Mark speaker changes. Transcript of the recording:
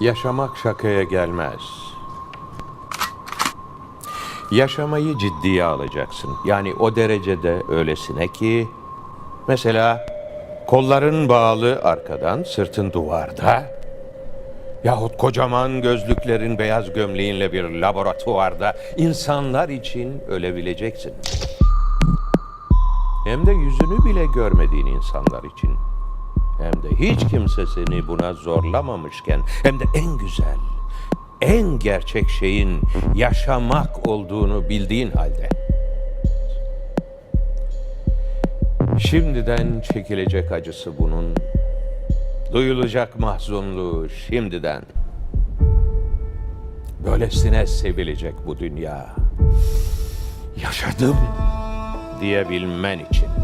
Speaker 1: Yaşamak şakaya gelmez. Yaşamayı ciddiye alacaksın. Yani o derecede öylesine ki mesela kolların bağlı arkadan, sırtın duvarda yahut kocaman gözlüklerin beyaz gömleğinle bir laboratuvarda insanlar için ölebileceksin. Hem de yüzünü bile görmediğin insanlar için. Hem de hiç kimse seni buna zorlamamışken hem de en güzel, en gerçek şeyin yaşamak olduğunu bildiğin halde. Şimdiden çekilecek acısı bunun, duyulacak mahzunluğu şimdiden. Böylesine sevilecek bu dünya. Yaşadım diyebilmen için.